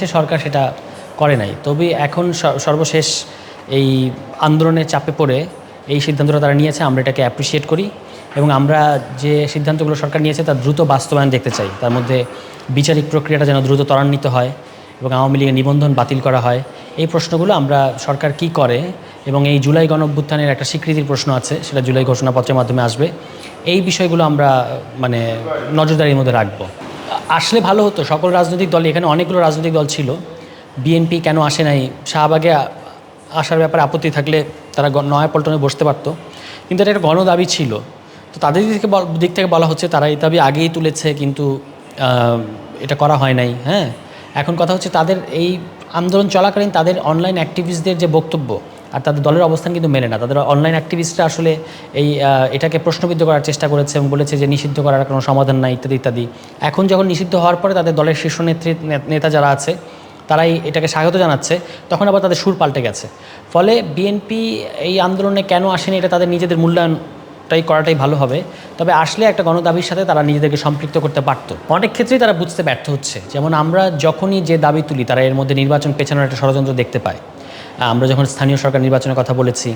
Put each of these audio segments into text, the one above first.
সে সরকার সেটা করে নাই। তবে এখন সর্বশেষ এই আন্দোলনের চাপে পড়ে এই সিদ্ধান্তটা তারা নিয়েছে, আমরা এটাকে অ্যাপ্রিসিয়েট করি এবং আমরা যে সিদ্ধান্তগুলো সরকার নিয়েছে তার দ্রুত বাস্তবায়ন দেখতে চাই। তার মধ্যে বিচারিক প্রক্রিয়াটা যেন দ্রুত ত্বরান্বিত হয় এবং আওয়ামী লীগের নিবন্ধন বাতিল করা হয়। এই প্রশ্নগুলো আমরা সরকার কি করে এবং এই জুলাই গণঅভ্যুত্থানের একটা স্বীকৃতির প্রশ্ন আছে, সেটা জুলাই ঘোষণাপত্রের মাধ্যমে আসবে। এই বিষয়গুলো আমরা মানে নজরদারির মধ্যে রাখব। আসলে ভালো হতো। সকল রাজনৈতিক দল এখানে অনেকগুলো রাজনৈতিক দল ছিল। বিএনপি কেন আসে নাই? শাহবাগে আসার ব্যাপারে আপত্তি থাকলে তারা নয়াপল্টনে বসতে পারতো। কিন্তু এটা একটা গণদাবি ছিল। তো তাদের দিক থেকে দিক থেকে বলা হচ্ছে, তারা এই দাবি আগেই তুলেছে, কিন্তু এটা করা হয় নাই। হ্যাঁ? এখন কথা হচ্ছে, তাদের এই আন্দোলন চলাকালীন তাদের অনলাইন অ্যাক্টিভিস্টদের যে বক্তব্য আর তাদের দলের অবস্থান কিন্তু মেলে না। তাদের অনলাইন অ্যাক্টিভিস্টরা আসলে এই এটাকে প্রশ্নবিদ্ধ করার চেষ্টা করেছে এবং বলেছে যে নিষিদ্ধ করার কোনো সমাধান নাই, ইত্যাদি ইত্যাদি। এখন যখন নিষিদ্ধ হওয়ার পরে তাদের দলের শীর্ষ নেত্রী নেতা যারা আছে, তারাই এটাকে স্বাগত জানাচ্ছে। তখন আবার তাদের সুর পাল্টে গেছে। ফলে বিএনপি এই আন্দোলনে কেন আসেনি এটা তাদের নিজেদের মূল্যায়নটাই করাটাই ভালো হবে। তবে আসলে একটা গণদাবির সাথে তারা নিজেদেরকে সম্পৃক্ত করতে পারতো অনেক ক্ষেত্রেই তারা বুঝতে ব্যর্থ হচ্ছে। যেমন আমরা যখনই যে দাবি তুলি, তারা এর মধ্যে নির্বাচন পেছানোর একটা ষড়যন্ত্র দেখতে পায়। আমরা যখন স্থানীয় সরকার নির্বাচনের কথা বলেছি,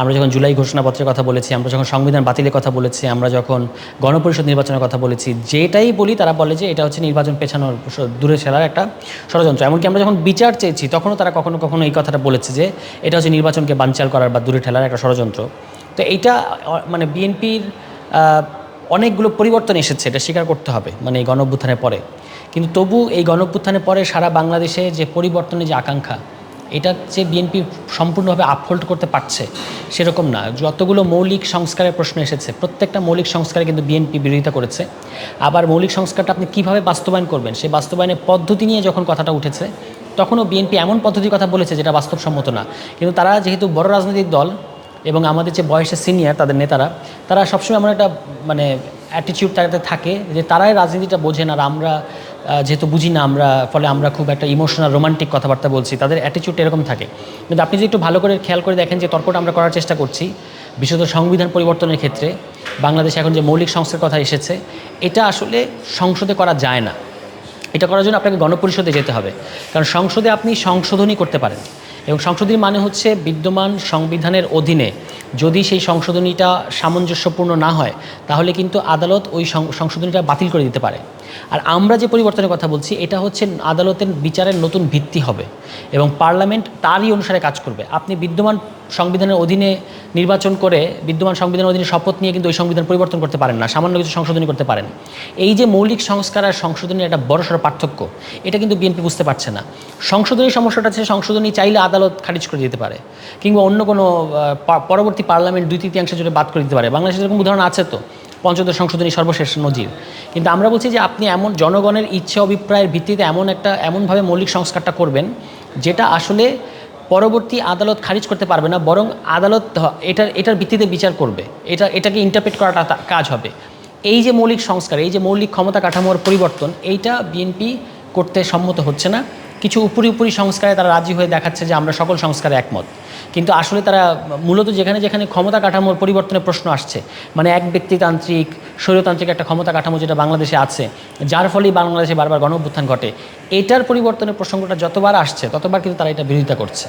আমরা যখন জুলাই ঘোষণাপত্রের কথা বলেছি, আমরা যখন সংবিধান বাতিলের কথা বলেছি, আমরা যখন গণপরিষদ নির্বাচনের কথা বলেছি, যেটাই বলি তারা বলে যে এটা হচ্ছে নির্বাচন পেছানোর দূরে ফেলার একটা ষড়যন্ত্র। এমনকি আমরা যখন বিচার চেয়েছি, তখনও তারা কখনো কখনো এই কথাটা বলেছে যে এটা হচ্ছে নির্বাচনকে বানচাল করার বা দূরে ঠেলার একটা ষড়যন্ত্র। তো এইটা মানে বিএনপির অনেকগুলো পরিবর্তন এসেছে, এটা স্বীকার করতে হবে মানে এই গণ পরে। কিন্তু তবু এই গণ পরে সারা বাংলাদেশে যে পরিবর্তনের যে আকাঙ্ক্ষা এটা যে বিএনপি সম্পূর্ণভাবে আপহোল্ড করতে পারছে, সেরকম না। যতগুলো মৌলিক সংস্কারের প্রশ্ন এসেছে, প্রত্যেকটা মৌলিক সংস্কারে কিন্তু বিএনপি বিরোধিতা করেছে। আবার মৌলিক সংস্কারটা আপনি কীভাবে বাস্তবায়ন করবেন, সেই বাস্তবায়নের পদ্ধতি নিয়ে যখন কথাটা উঠেছে, তখনও বিএনপি এমন পদ্ধতির কথা বলেছে যেটা বাস্তবসম্মত না। কিন্তু তারা যেহেতু বড় রাজনৈতিক দল এবং আমাদের যে বয়সের সিনিয়র তাদের নেতারা, তারা সবসময় এমন একটা মানে অ্যাটিটিউড তাদের থাকে যে তারাই রাজনীতিটা বোঝেন আর আমরা যেহেতু বুঝি না আমরা, ফলে আমরা খুব একটা ইমোশনাল রোমান্টিক কথাবার্তা বলছি, তাদের অ্যাটিটিউড এরকম থাকে। কিন্তু আপনি যদি একটু ভালো করে খেয়াল করে দেখেন যে তর্কটা আমরা করার চেষ্টা করছি বিশেষত সংবিধান পরিবর্তনের ক্ষেত্রে, বাংলাদেশে এখন যে মৌলিক সংস্কার কথা এসেছে, এটা আসলে সংসদে করা যায় না। এটা করার জন্য আপনাকে গণপরিষদে যেতে হবে। কারণ সংসদে আপনি সংশোধনী করতে পারেন। এবং সংশোধনী মানে হচ্ছে বিদ্যমান সংবিধানের অধীনে যদি সেই সংশোধনীটা সামঞ্জস্যপূর্ণ না হয়, তাহলে কিন্তু আদালত ওই সংশোধনীটা বাতিল করে দিতে পারে। আর আমরা যে পরিবর্তনের কথা বলছি, এটা হচ্ছে আদালতের বিচারের নতুন ভিত্তি হবে এবং পার্লামেন্ট তারই অনুসারে কাজ করবে। আপনি বিদ্যমান সংবিধানের অধীনে নির্বাচন করে বিদ্যমান সংবিধানের অধীনে শপথ নিয়ে কিন্তু ওই সংবিধান পরিবর্তন করতে পারেন না, সামান্য কিছু সংশোধনী করতে পারেন। এই যে মৌলিক সংস্কার আর সংশোধনীর একটা বড়সড় পার্থক্য, এটা কিন্তু বিএনপি বুঝতে পারছে না। সংশোধনী সমস্যাটা হচ্ছে সংশোধনী চাইলে আদালত খারিজ করে দিতে পারে, কিংবা অন্য কোনো পরবর্তী পার্লামেন্ট দুই তৃতীয়াংশ জুড়ে বাদ করে দিতে পারে। বাংলাদেশে এরকম উদাহরণ আছে তো? পঞ্চদশ সংশোধনী সর্বশেষ নজির। কিন্তু আমরা বলছি যে আপনি এমন জনগণের ইচ্ছে অভিপ্রায়ের ভিত্তিতে এমন একটা, এমনভাবে মৌলিক সংস্কারটা করবেন, যেটা আসলে পরবর্তী আদালত খারিজ করতে পারবে না, বরং আদালত এটার এটার ভিত্তিতে বিচার করবে। এটা, এটাকে ইন্টারপ্রেট করাটা কাজ হবে। এই যে মৌলিক সংস্কার, এই যে মৌলিক ক্ষমতা কাঠামোর পরিবর্তন, এইটা বিএনপি করতে সম্মত হচ্ছে না। কিছু উপরি উপরি সংস্কারে তারা রাজি হয়ে দেখাচ্ছে যে আমরা সকল সংস্কারে একমত। কিন্তু আসলে তারা মূলত যেখানে যেখানে ক্ষমতা কাঠামোর পরিবর্তনের প্রশ্ন আসছে মানে এক ব্যক্তিতান্ত্রিক, স্বৈরতান্ত্রিক একটা ক্ষমতা কাঠামো যেটা বাংলাদেশে আছে, যার ফলেই বাংলাদেশে বারবার গণ অভ্যুত্থান ঘটে, এটার পরিবর্তনের প্রসঙ্গটা যতবার আসছে, ততবার কিন্তু তারা এটা বিরোধিতা করছে।